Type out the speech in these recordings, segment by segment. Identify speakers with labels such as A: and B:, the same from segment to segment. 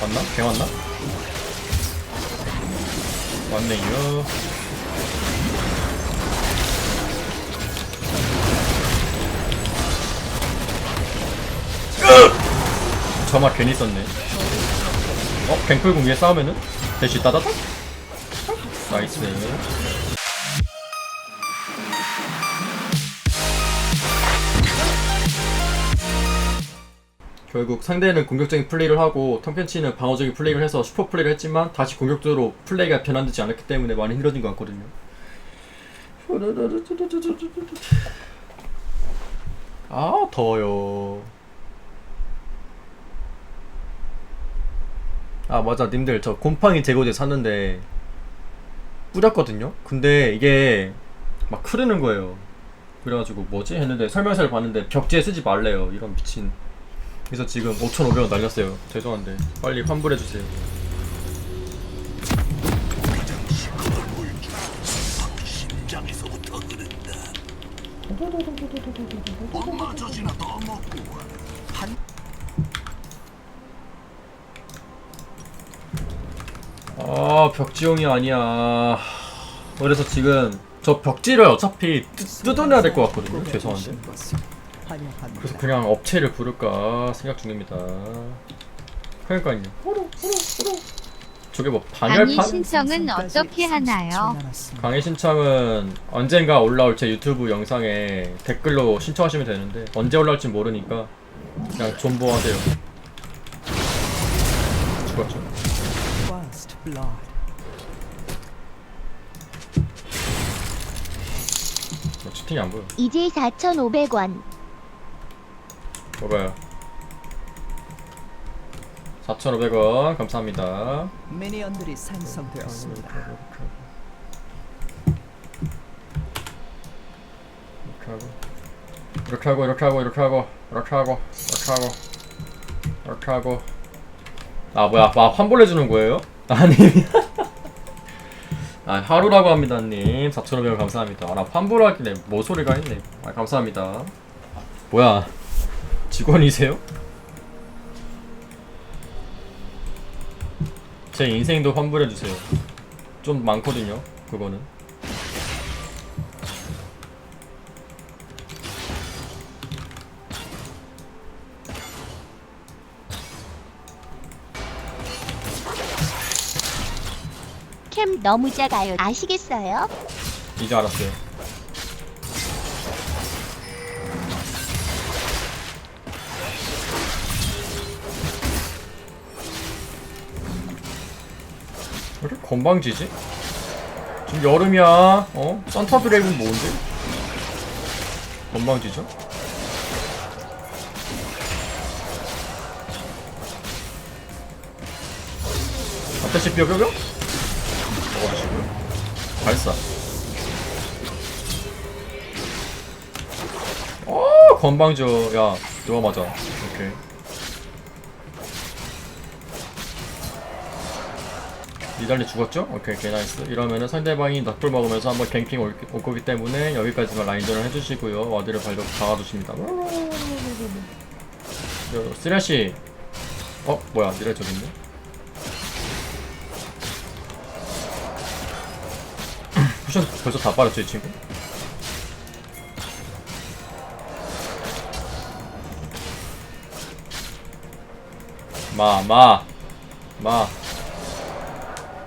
A: 왔나? 개 왔나? 왔네요. 저만 괜히 썼네. 어? 갱플궁 위에 싸우면은? 대시 따다닥? 나이스. 결국 상대는 공격적인 플레이를 하고 탐켄치는 방어적인 플레이를 해서 슈퍼 플레이를 했지만 다시 공격적으로 플레이가 변환되지 않았기 때문에 많이 힘들어진 것 같거든요. 아 더워요. 아 맞아 님들 저 곰팡이 제거제 샀는데 뿌렸거든요. 근데 이게 막 흐르는 거예요. 그래가지고 뭐지 했는데 설명서를 봤는데 벽지에 쓰지 말래요. 이런 미친. 그래서 지금 5,500원 날렸어요. 죄송한데 빨리 환불해 주세요.
B: 엄마 젖이나 더 먹고 와.
A: 한아 벽지용이 아니야. 그래서 지금 저 벽지를 어차피 뜯- 뜯어내야 될 것 같거든요. 죄송한데. 그래서 그냥 업체를 부를까 생각 중입니다. 그러니까요. 저게 뭐
C: 강의
A: 방열판?
C: 신청은 어떻게 하나요?
A: 강의 신청은 언젠가 올라올 제 유튜브 영상에 댓글로 신청하시면 되는데 언제 올라올지 모르니까 그냥 존버하세요. 죽었죠.
D: First blood.
A: 뭐 채팅이 안 보여.
E: 이제 4,500원.
A: 뭐가요? 4,500원 감사합니다.
D: 미니언들이 생성되었습니다.
A: 이렇게 하고 이렇게 하고 이렇게 하고 이렇게 하고 이렇게 하고 이렇게 하고 아 뭐야 아 환불해 주는 거예요? 아니 아 하루라고 합니다 님 4,500원 감사합니다 아, 나 환불하길래 뭐 소리가 있네 아 감사합니다 뭐야 직원이세요? 제 인생도 환불해 주세요 좀 많거든요 그거는
E: 캠 너무 작아요. 아시겠어요?
A: 이제 알았어요. 건방지지? 지금 여름이야. 어? 산타 드래곤 뭔데? 건방지죠? 아타시 뼈뼈뼈? 먹어주시고요. 발사. 어 건방져. 야, 누가 맞아. 오케이. 니달리 죽었죠? 오케이, 개 나이스. 이러면은 상대방이 넉돌 먹으면서 한번 갱킹 올, 올 거기 때문에 여기까지만 라인전을 해주시고요. 와드를 발로 박아주십니다. 요, 쓰레쉬. 어, 뭐야, 니달 저기 있네. 쿠션 벌써 다 빠졌죠, 이 친구? 마, 마, 마, 마,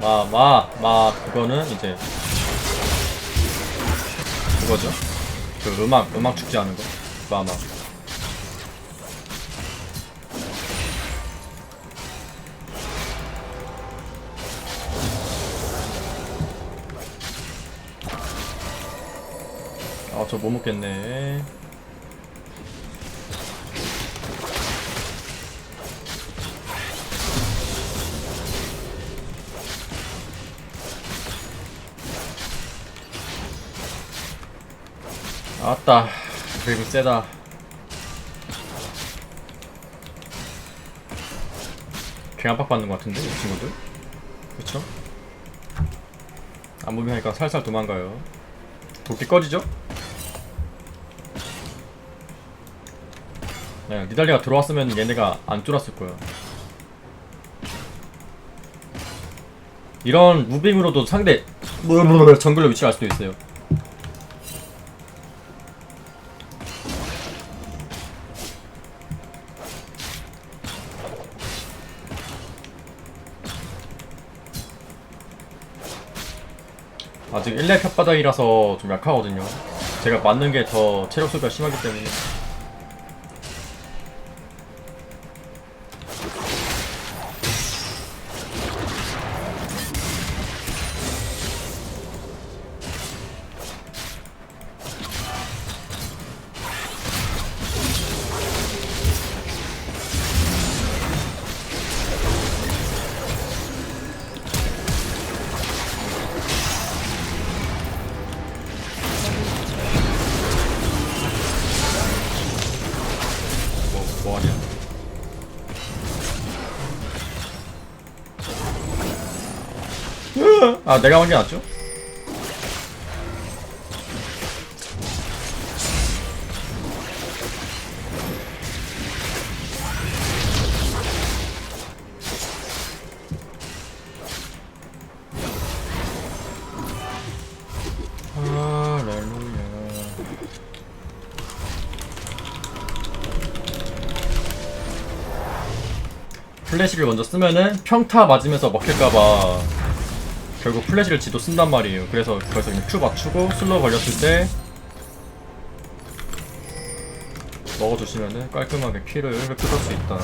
A: 마, 마, 그거는 이제 그거죠. 그 음악, 음악 축제 하는 거. 마, 마. 아, 저 못 먹겠네. 아따, 그리고 세다. 개 압박 받는 것 같은데, 이 친구들? 그쵸? 안 무빙하니까 살살 도망가요. 도끼 꺼지죠? 네, 니달리가 들어왔으면 얘네가 안 쫄았을 거야. 이런 무빙으로도 상대 뭐, 정글로 위치를 알 수도 있어요. 1렙 혓바닥이라서 좀 약하거든요. 제가 맞는 게 더 체력 소비가 심하기 때문에. 아, 내가 한게 낫죠? 플래시를 먼저 쓰면은 평타 맞으면서 먹힐까봐 결국 플래시를 지도 쓴단 말이에요. 그래서 거기서 그냥 Q 맞추고 슬로우 걸렸을 때 먹어주시면은 깔끔하게 피를 흡입할 수 있다.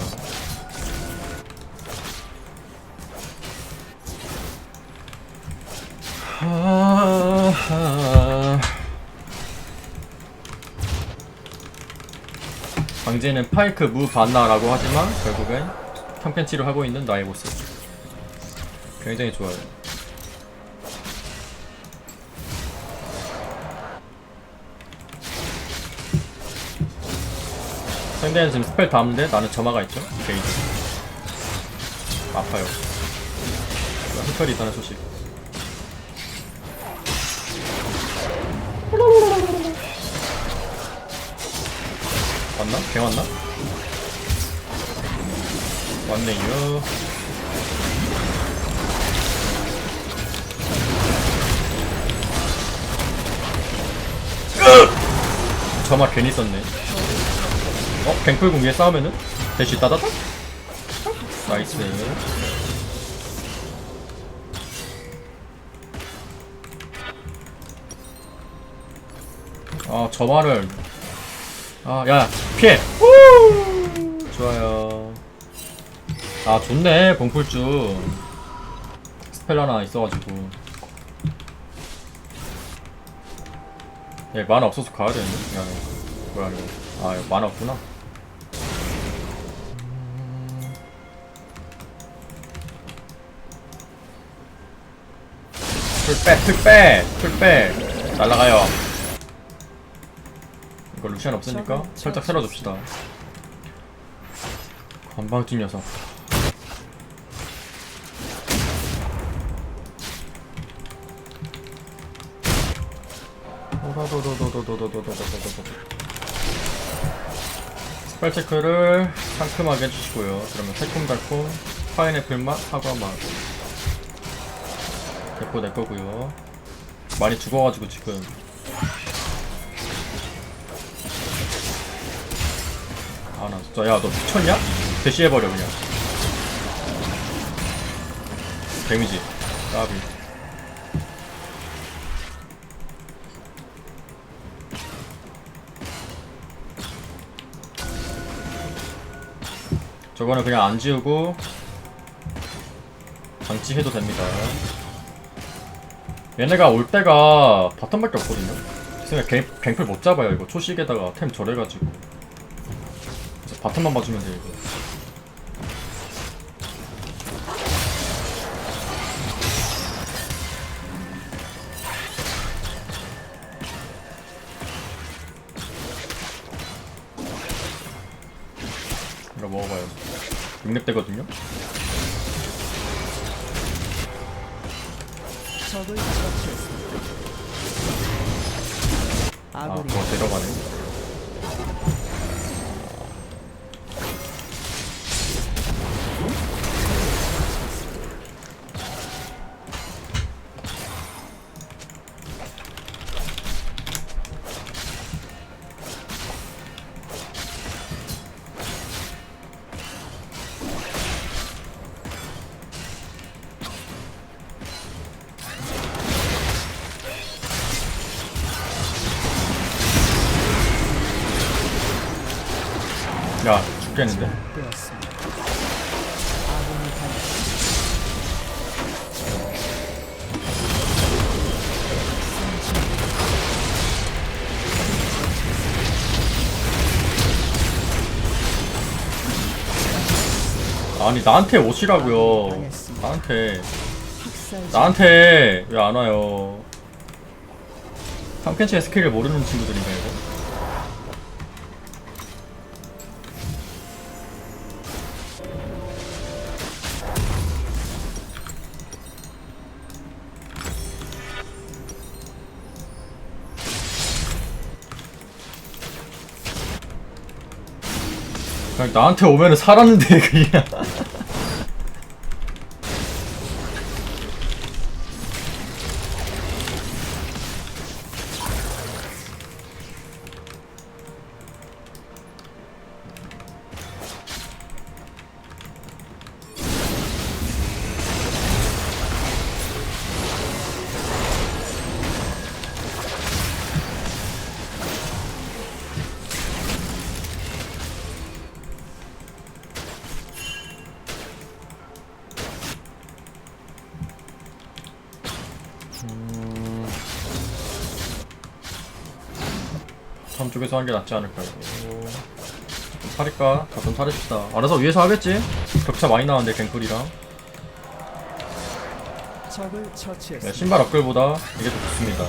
A: 강제는 파이크 무 반나라고 하지만 결국엔 탐켄치를 하고 있는 나의 모습 굉장히 좋아요 상대는 지금 스펠 다 없는데 나는 점화가 있죠 게이지 아파요 스펠이 있다는 소식 왔나? 개 왔나? 왔네요. 저마 괜히 썼네. 어? 갱풀궁 위에 싸우면은? 대시 따다다? 나이스. 아, 저마를 아, 야, 피해! 우! 좋아요. 아, 좋네, 봉풀주. 스펠 하나 있어가지고. 얘 만화 없어서 가야 되는데? 야, 뭐야, 이거. 아, 이거 만화 없구나. 풀백, 풀백, 풀백. 날라가요. 이거 루시안 없으니까 살짝 세워줍시다 건방진 녀석 스펠 체크를 상큼하게 해주시고요. 그러면 새콤달콤 파인애플 맛, 사과 맛. 대포 내 거고요. 많이 죽어가지고 지금. 아 나 진짜 야 너 미쳤냐? 대시해버려 그냥. 데미지. 까비 저거는 그냥 안 지우고 방치해도 됩니다. 얘네가 올 때가 바텀밖에 없거든요? 그래서 갱, 갱플 못 잡아요. 이거 초식에다가 템 절해가지고. 바텀만 봐주면 돼 이거 6렙 되거든요
D: 적을 처치했습니다.
A: 아 그거 데려가네
D: 당했습니다.
A: 아니 나한테 오시라고요 나한테 나한테 왜 안 와요 탐켄치의 스킬을 모르는 친구들인가 이거? 그냥 나한테 오면은 살았는데 그냥 쪽에서 하는 게 낫지 않을까요? 좀 탈일까? 가끔 탈읍시다. 알아서 위에서 하겠지? 격차 많이 나는데 갱플이랑. 네. 신발 업글보다 이게 더 좋습니다.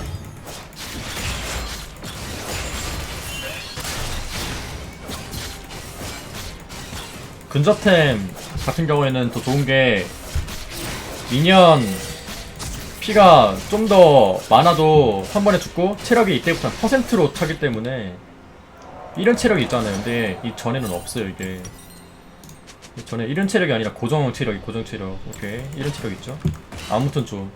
A: 근접템 같은 경우에는 더 좋은 게 미니언 피가 좀 더 많아도 한 번에 죽고 체력이 이때부터 퍼센트로 차기 때문에 이런 체력이 있잖아요. 근데 이 전에는 없어요 이게. 이 전에 이런 체력이 아니라 고정 체력이 고정 체력. 오케이 이런 체력 있죠. 아무튼 좀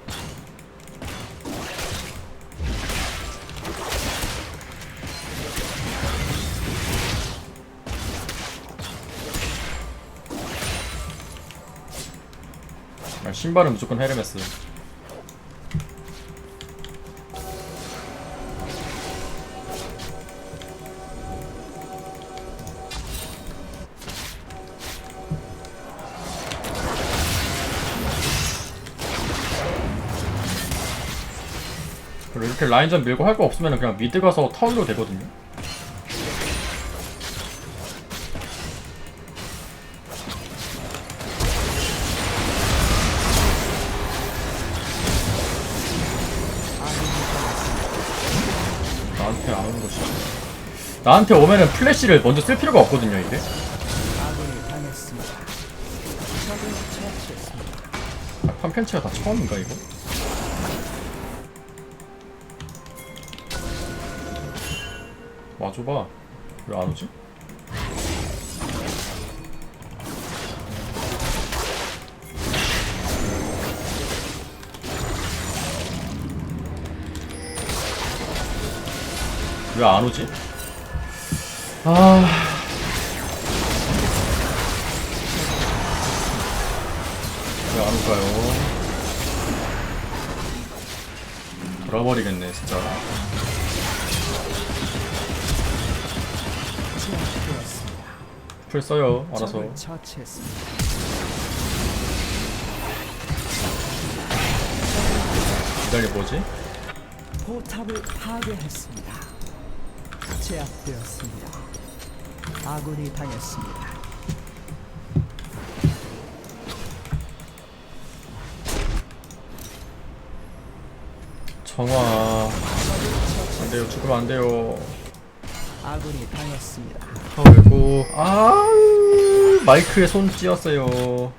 A: 아, 신발은 무조건 헤르메스. 이렇게 라인전 밀고 할 거 없으면 그냥 미드 가서 타운로 되거든요. 나한테 안 오는 것이 나한테 오면은 플래시를 먼저 쓸 필요가 없거든요 이게.
D: 아,
A: 팜켄치가 다 처음인가 이거? 와줘봐 왜안 오지? 왜 안 오지? 아왜안 올까요? 돌아버리겠네 진짜 풀 써요 알아서. 기다려 뭐지?
D: 포탑을 파괴했습니다. 제압되었습니다. 아군이 당했습니다.
A: 정화 안 돼요 죽으면 안 돼요
D: 아군이 당했습니다.
A: 하울고 아 마이크에 손 찧었어요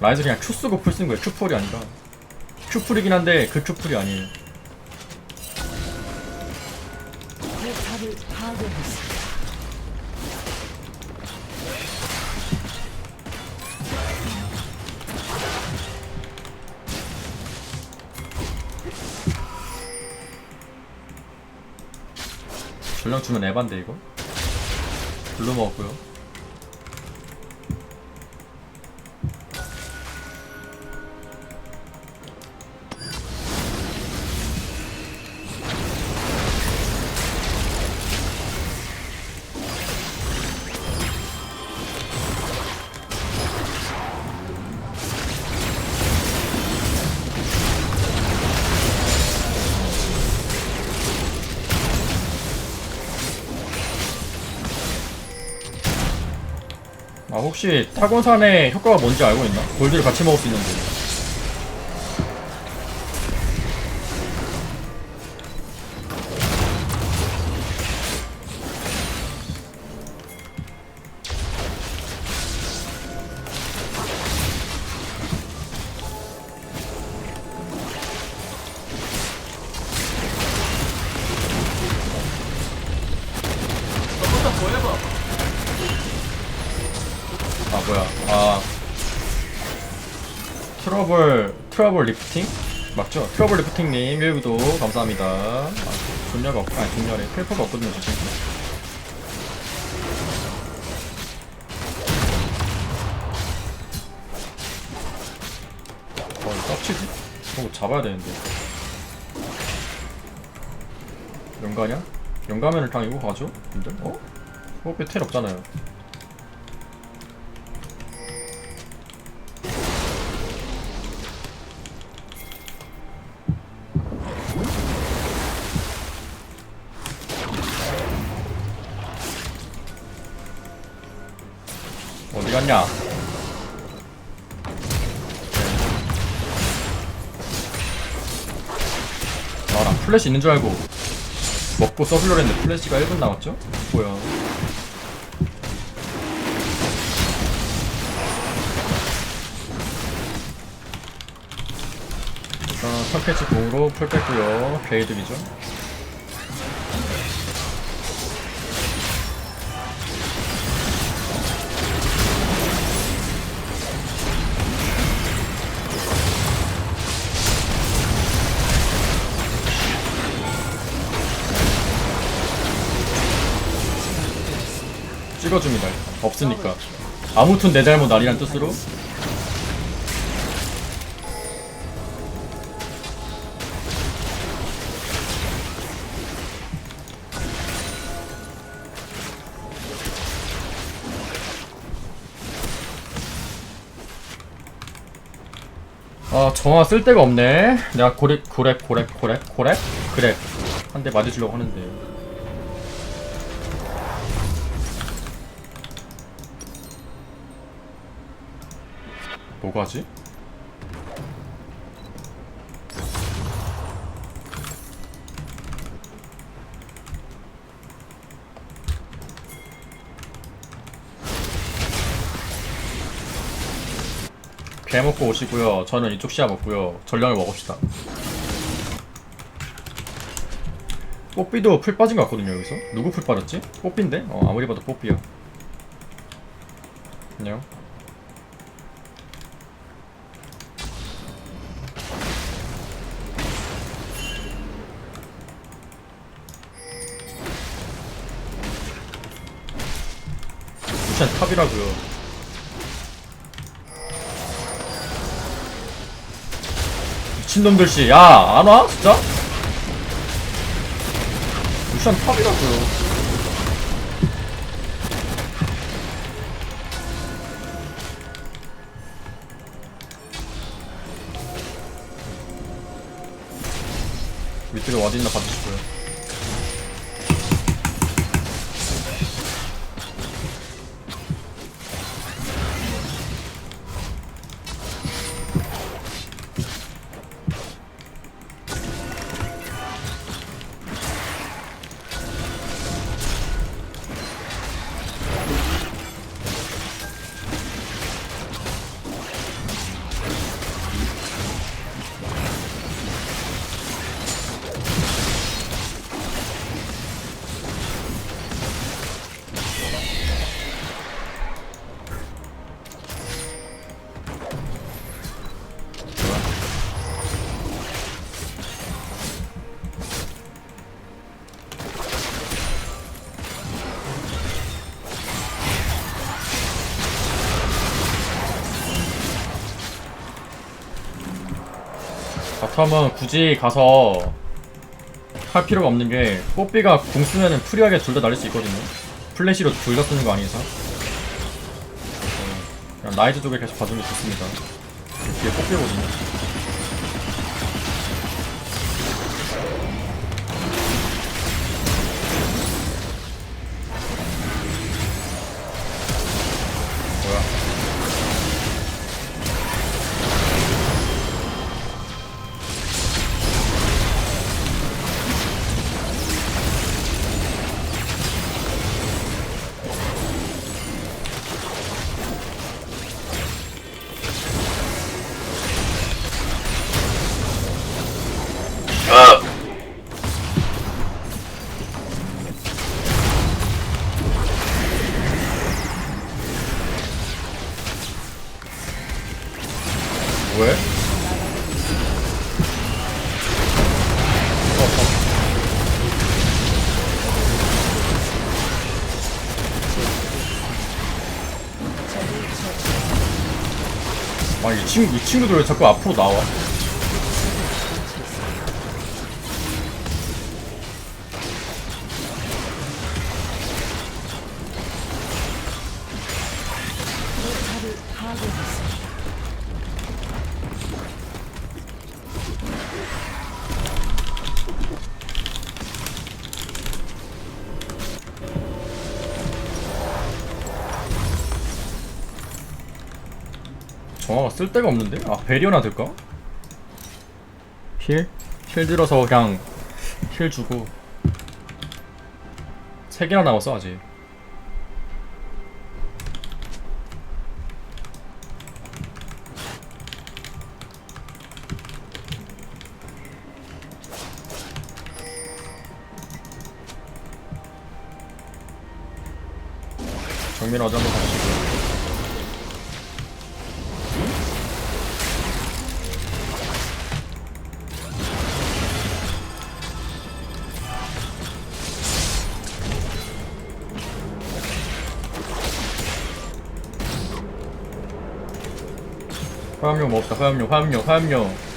A: 라이즈 그냥 Q 쓰고 풀쓴 거예요 Q풀이 아니라 Q풀이긴 한데 그 Q풀이 아니에요
D: 포탑을 파괴했습니다.
A: 전령 주면 에반데 이거? 블루 먹었고요 아 혹시 타곤산의 효과가 뭔지 알고 있나? 골드를 같이 먹을 수 있는데 트러블 리프팅 맞죠? 트러블 리프팅님 1구도 감사합니다 아, 존녀가 없 아니 존녀래 펠퍼가 없거든요 저 친구 어 이거 깝치지? 저거 잡아야 되는데 연가냐? 연가면을 당이고 가죠? 근데? 어? 호흡에 텔 없잖아요 플래시 있는 줄 알고 먹고 써주려고 했는데 플래시가 1분 남았죠? 뭐야. 일단 선패치 공으로 풀 뺐고요. 베이드이죠 찍어줍니다. 없으니까. 아무튼 내 잘못 아니란 뜻으로. 아 정화 쓸 데가 없네. 내가 고렉 고렉 고렉 고렉 고렉 그래 한 대 맞아주려고 하는데. 가지? 개 먹고 오시고요. 저는 이쪽 시야 먹고요. 전령을 먹읍시다. 뽀삐도 풀 빠진 것 같거든요 여기서 누구 풀 빠졌지? 뽀삐인데? 어 아무리 봐도 뽀삐야 안녕 루시안 탑이라고요. 미친놈들 씨, 야, 안 와? 진짜? 루시안 탑이라고요. 밑으로 어딨나 봐주시 바텀은 굳이 가서 할 필요가 없는 게 뽀삐가 궁 쓰면은 프리하게 둘 다 날릴 수 있거든요. 플래시로 둘 다 쓰는 거 이상 어, 그냥 나이즈 쪽에 계속 봐주는 게 좋습니다. 뒤에 뽀삐거든요 왜? 아, 이 친구, 이 친구들 왜 자꾸 앞으로 나와? 쓸 데가 없는데? 아, 베리어나 들까? 힐? 힐 들어서 그냥 힐 주고. 세 개나 남았어, 아직. 정민 어제 한번 화염용 먹읍시다. 화염용 화염용 화염용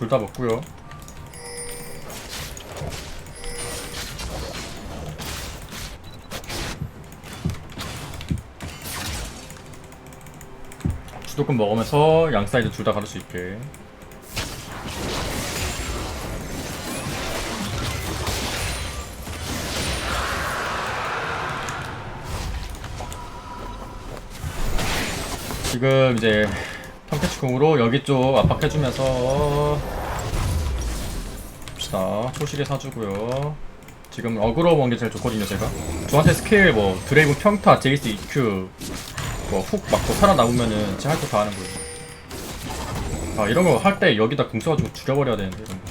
A: 둘 다 먹고요. 주도권 먹으면서 양 사이드 둘 다 가를 수 있게. 지금 이제 평택치공으로 여기 쪽 압박해주면서 봅시다 초시계 사주고요. 지금 어그로 먹는 게 제일 좋거든요 제가. 저한테 스킬 뭐 드레이븐 평타 제이스 EQ 뭐훅 맞고 살아남으면은 제 할 거 다 하는 거예요. 아 이런 거 할 때 여기다 궁 써가지고 죽여버려야 되는데 이런 거.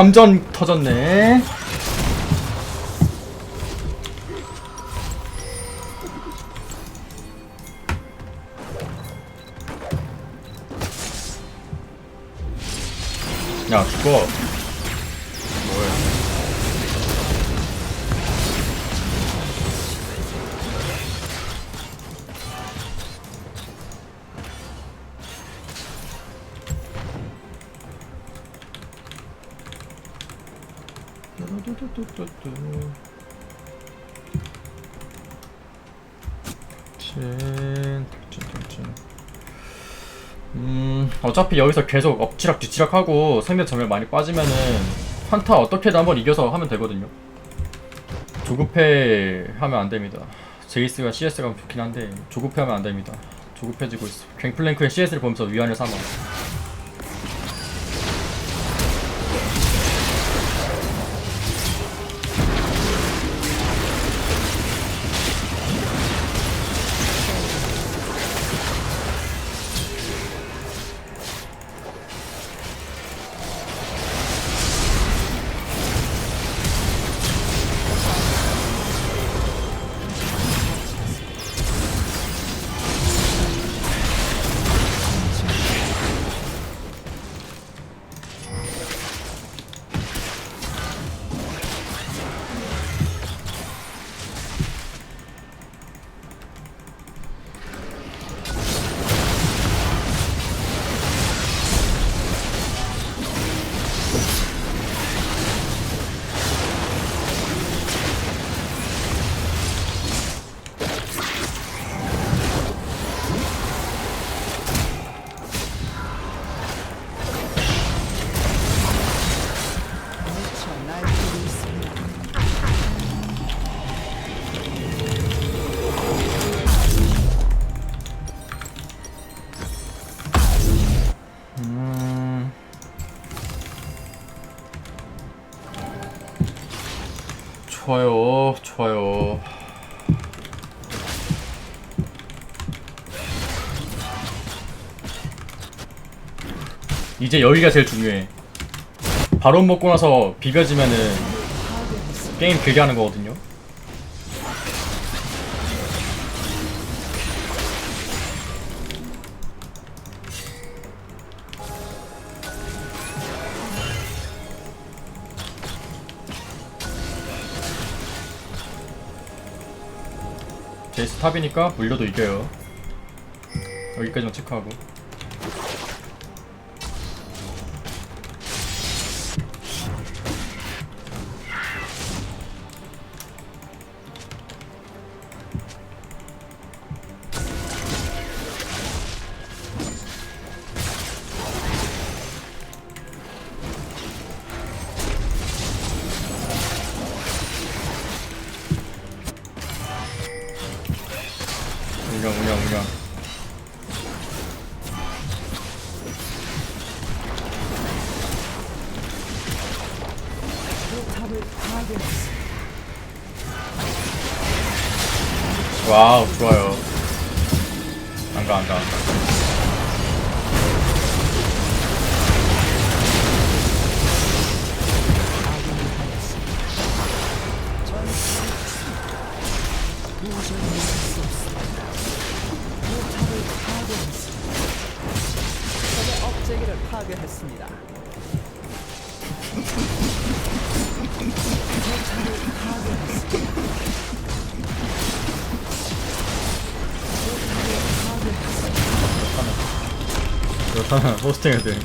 A: 감전 터졌네. 야 죽어 어차피 여기서 계속 엎치락 뒤치락 하고 상대 정면 많이 빠지면은 환타 어떻게든 한번 이겨서 하면 되거든요. 조급해 하면 안 됩니다. 제이스가 CS가 좋긴 한데 조급해 하면 안 됩니다. 조급해지고 있어. 갱플랭크의 CS를 보면서 위안을 삼아.
D: 이제 여기가 제일 중요해. 바로 먹고 나서 비벼지면은 게임 길게 하는 거거든요. 제이스 탑이니까 물려도 이겨요. 여기까지만 체크하고 안가 안가 안가 호스팅 해야 돼